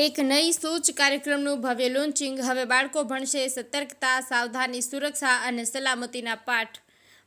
એક નઈ સૂચ કાર્યક્રમનું ભવ્ય લોન્ચિંગ. હવે બાળકો ભણશે સતર્કતા, સાવધાની સુરક્ષા અને સલામતીના પાઠ.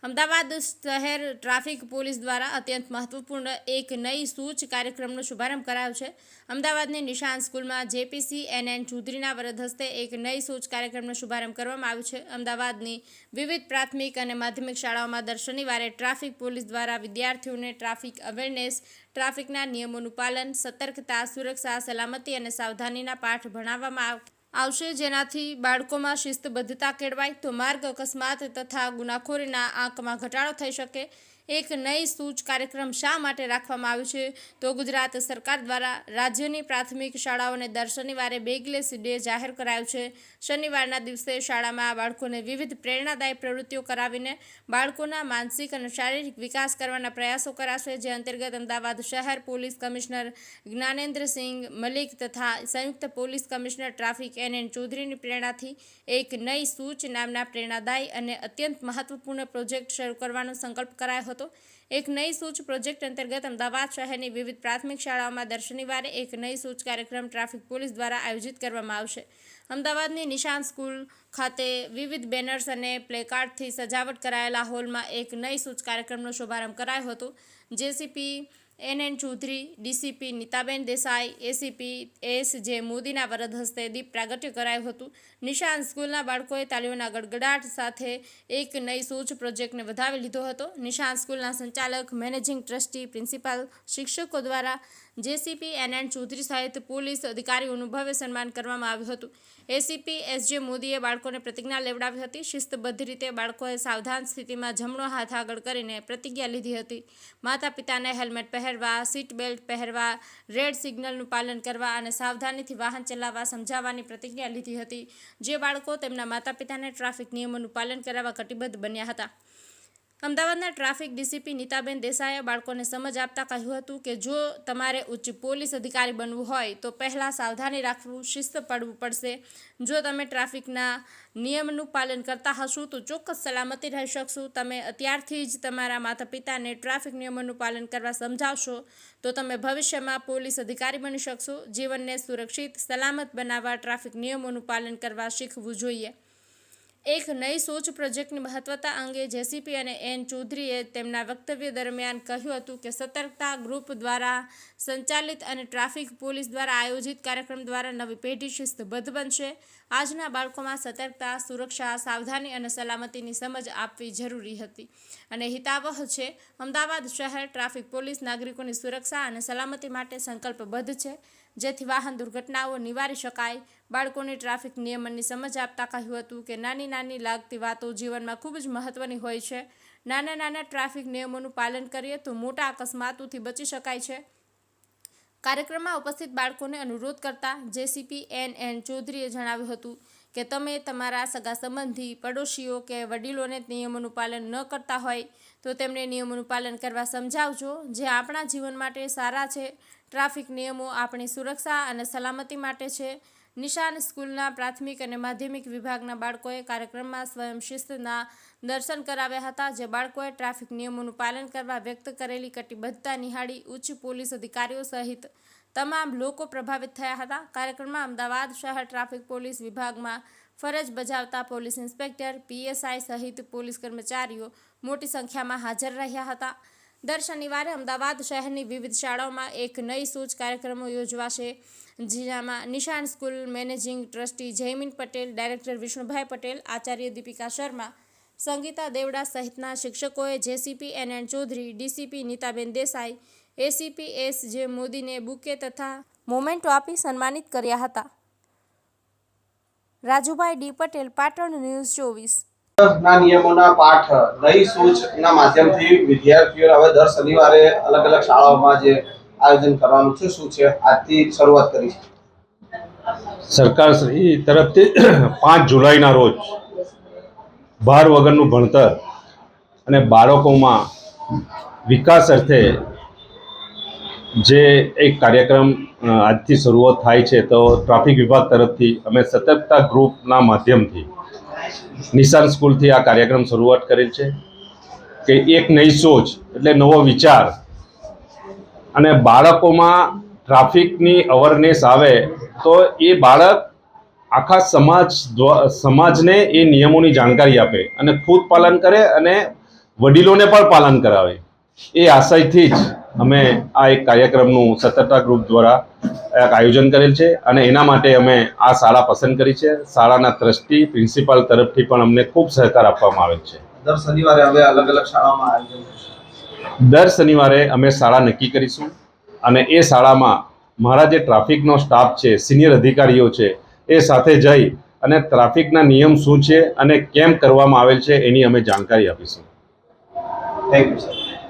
અમદાવાદ શહેર ટ્રાફિક પોલીસ દ્વારા અત્યંત મહત્વપૂર્ણ એક નઈ સૂચ કાર્યક્રમનો શુભારંભ કરાયો છે. અમદાવાદની નિશાન સ્કૂલમાં જેપીસી એન એન ચૌધરીના વરદ હસ્તે એક નઈ સૂચ કાર્યક્રમનો શુભારંભ કરવામાં આવ્યો છે. અમદાવાદની વિવિધ પ્રાથમિક અને માધ્યમિક શાળાઓમાં દર શનિવારે ટ્રાફિક પોલીસ દ્વારા વિદ્યાર્થીઓને ટ્રાફિક અવેરનેસ, ટ્રાફિકના નિયમોનું પાલન, સતર્કતા, સુરક્ષા, સલામતી અને સાવધાનીના પાઠ ભણાવવામાં આવ- આવશે. જેનાથી બાળકોમાં શિસ્તબદ્ધતા કેળવાય તો માર્ગ અકસ્માત તથા ગુનાખોરીના આંકમાં ઘટાડો થઈ શકે. એક નઈ સૂચ કાર્યક્રમ શા માટે રાખવામાં આવ્યો છે? તો ગુજરાત સરકાર દ્વારા રાજ્યની પ્રાથમિક શાળાઓને દર શનિવારે બેગલેસ ડે જાહેર કરાયો છે. શનિવારના દિવસે શાળામાં બાળકોને વિવિધ પ્રેરણાદાયી પ્રવૃત્તિઓ કરાવીને બાળકોના માનસિક અને શારીરિક વિકાસ કરવાના પ્રયાસો કરાશે. જે અંતર્ગત અમદાવાદ શહેર પોલીસ કમિશનર જ્ઞાનેન્દ્રસિંહ મલિક તથા સંયુક્ત police commissioner traffic N N ચૌધરીની પ્રેરણાથી એક નઈ સૂચ નામના પ્રેરણાદાયી અને અત્યંત મહત્વપૂર્ણ પ્રોજેક્ટ શરૂ કરવાનો સંકલ્પ કરાયો હતો. એક નઈ સૂચ પ્રોજેક્ટ અંતર્ગત અમદાવાદ શહેરની વિવિધ પ્રાથમિક શાળાઓમાં દર એક નઈ સૂચ કાર્યક્રમ ટ્રાફિક પોલીસ દ્વારા આયોજિત કરવામાં આવશે. અમદાવાદની નિશાન સ્કૂલ ખાતે વિવિધ બેનર્સ અને પ્લેકાર્ડથી સજાવટ કરાયેલા હોલમાં એક નઈ સૂચ કાર્યક્રમનો શુભારંભ કરાયો હતો. JCP N N Chaudhary, DCP Nitaben Desai, ACP S J મોદીના વરદ હસ્તે દીપ પ્રાગટ્ય કરાયું હતું. નિશાન સ્કૂલના બાળકોએ તાલીઓના ગડગડાટ સાથે એક નઈ સૂચ પ્રોજેક્ટને વધાવી લીધો હતો. નિશાન સ્કૂલના સંચાલક, મેનેજિંગ ટ્રસ્ટી, પ્રિન્સિપાલ, શિક્ષકો દ્વારા જેસીપી એન એન ચૌધરી સહિત પોલીસ અધિકારીઓનું ભવ્ય સન્માન કરવામાં આવ્યું હતું. એસીપી એસ જે મોદીએ બાળકોને પ્રતિજ્ઞા લેવડાવી હતી. શિસ્તબદ્ધ રીતે બાળકોએ સાવધાન સ્થિતિમાં જમણો હાથ આગળ કરીને પ્રતિજ્ઞા લીધી હતી. માતા પિતાને હેલ્મેટ પહેરવા, સીટ બેલ્ટ પહેરવા, રેડ સિગ્નલનું પાલન કરવા અને સાવધાનીથી વાહન ચલાવવા સમજાવવાની પ્રતિજ્ઞા લીધી હતી. જે બાળકો તેમના માતા પિતાને ટ્રાફિક નિયમોનું પાલન કરાવવા કટિબદ્ધ બન્યા હતા. અમદાવાદના ટ્રાફિક ડીસીપી નીતાબેન દેસાઈએ બાળકોને સમજ આપતા કહ્યું હતું કે જો તમારે ઉચ્ચ પોલીસ અધિકારી બનવું હોય તો પહેલાં સાવધાની રાખવું શિસ્ત પડવું પડશે. જો તમે ટ્રાફિકના નિયમનું પાલન કરતા હશો તો ચોક્કસ સલામતી રહી શકશો. તમે અત્યારથી જ તમારા માતા પિતાને ટ્રાફિક નિયમોનું પાલન કરવા સમજાવશો તો તમે ભવિષ્યમાં પોલીસ અધિકારી બની શકશો. જીવનને સુરક્ષિત, સલામત બનાવવા ટ્રાફિક નિયમોનું પાલન કરવા શીખવું જોઈએ. એક નઈ સોચ પ્રોજેક્ટની મહત્વતા અંગે જેસીપી અને એન ચૌધરીએ તેમના વક્તવ્ય દરમિયાન કહ્યું હતું કે સતર્કતા ગ્રુપ દ્વારા સંચાલિત અને ટ્રાફિક પોલીસ દ્વારા આયોજિત કાર્યક્રમ દ્વારા નવી પેઢી શિસ્તબદ્ધ બનશે. આજના બાળકોમાં સતર્કતા, સુરક્ષા, સાવધાની અને સલામતીની સમજ આપવી જરૂરી હતી. અને હિતાવહ છે. અમદાવાદ શહેર ટ્રાફિક પોલીસ નાગરિકોની સુરક્ષા અને સલામતી માટે સંકલ્પબદ્ધ છે. જેથી વાહન દુર્ઘટનાઓ નિવારી શકાય. બાળકોને ટ્રાફિક નિયમનની સમજ આપતા કહ્યું હતું કે નાની નાની લાગતી વાતો જીવનમાં ખૂબ જ મહત્વની હોય છે. નાના નાના ટ્રાફિક નિયમોનું પાલન કરીએ તો મોટા અકસ્માતોથી બચી શકાય છે. કાર્યક્રમમાં ઉપસ્થિત બાળકોને અનુરોધ કરતા જેસીપી એન એન ચૌધરીએ જણાવ્યું હતું કે તમે તમારા સગા સંબંધી પડોશીઓ કે વડીલોને નિયમોનું પાલન ન કરતા હોય, તો તેમને નિયમોનું પાલન કરવા સમજાવજો. જે આપણા જીવન માટે સારા છે, ટ્રાફિક નિયમો આપણી સુરક્ષા અને સલામતી માટે છે. નિશાન સ્કૂલના પ્રાથમિક અને માધ્યમિક વિભાગના બાળકોએ કાર્યક્રમમાં સ્વયં શિસ્તના દર્શન કરાવ્યા હતા, જે બાળકોએ ટ્રાફિક નિયમોનું પાલન કરવા વ્યક્ત કરેલી કટિબદ્ધતા નિહાળી ઉચ્ચ પોલીસ અધિકારીઓ સહિત તમામ લોકો પ્રભાવિત થયા હતા. કાર્યક્રમમાં અમદાવાદ શહેર ટ્રાફિક પોલીસ વિભાગમાં ફરજ બજાવતા પોલીસ ઇન્સ્પેક્ટર, પીએસઆઈ સહિત પોલીસ કર્મચારીઓ મોટી સંખ્યામાં હાજર રહ્યા હતા. દર શનિવારે અમદાવાદ શહેરની વિવિધ શાળાઓમાં એક નઈ સૂચ કાર્યક્રમો યોજવાશે જેમાં Nishan school managing trustee Jaymin Patel, director Vishnubhai Patel, Acharya Deepika Sharma, Sangeeta Devda સહિતના શિક્ષકોએ JCP N N Chaudhary, DCP Nitaben Desai ACP S J મોદીને બુકે તથા મોમેન્ટો આપી સન્માનિત કર્યા હતા. રાજુભાઈ ડી પટેલ પાટણ ન્યૂઝ ચોવીસ. ના નિયમોના પાઠ નઈ સૂચના માધ્યમથી વિદ્યાર્થીઓ હવે દર શનિવારે અલગ અલગ શાળાઓમાં જે આયોજન કરવાનું છે શું છે આજથી શરૂઆત કરી છે સરકારશ્રી તરફથી પાંચ જુલાઈના રોજ ભાર વગરનું ભણતર અને બાળકોમાં વિકાસ અર્થે જે એક કાર્યક્રમ આજથી શરૂઆત થાય છે, તો ટ્રાફિક વિભાગ તરફથી અમે સતર્કતા ગ્રુપના માધ્યમથી નિશાન સ્કૂલથી આ કાર્યક્રમ શરૂઆત કરેલ છે. કે એક નઈ સોચ એટલે નવો વિચાર. અને બાળકોમાં ટ્રાફિકની અવેરનેસ આવે, તો એ બાળક આખા સમાજ સમાજને એ નિયમોની જાણકારી આપે અને ખુદ પાલન કરે અને વડીલોને પણ પાલન કરાવે. એ આશયથી જ અમે આ એક કાર્યક્રમનું સતર્કતા ગ્રુપ દ્વારા એક આયોજન કરેલ છે અને એના માટે અમે આ શાળા પસંદ કરી છે. શાળાના ટ્રસ્ટી પ્રિન્સિપાલ તરફથી પણ અમને ખૂબ સહકાર આપવામાં આવે છે. દર શનિવારે હવે અલગ અલગ શાળામાં આયોજન દર શનિવારે અમે શાળા નક્કી કરીશું અને એ શાળામાં મારા જે ટ્રાફિકનો સ્ટાફ છે સિનિયર અધિકારીઓ છે એ સાથે જઈ અને ટ્રાફિકના નિયમ શું છે અને કેમ કરવામાં આવેલ છે એની અમે જાણકારી આપીશું. Thank you sir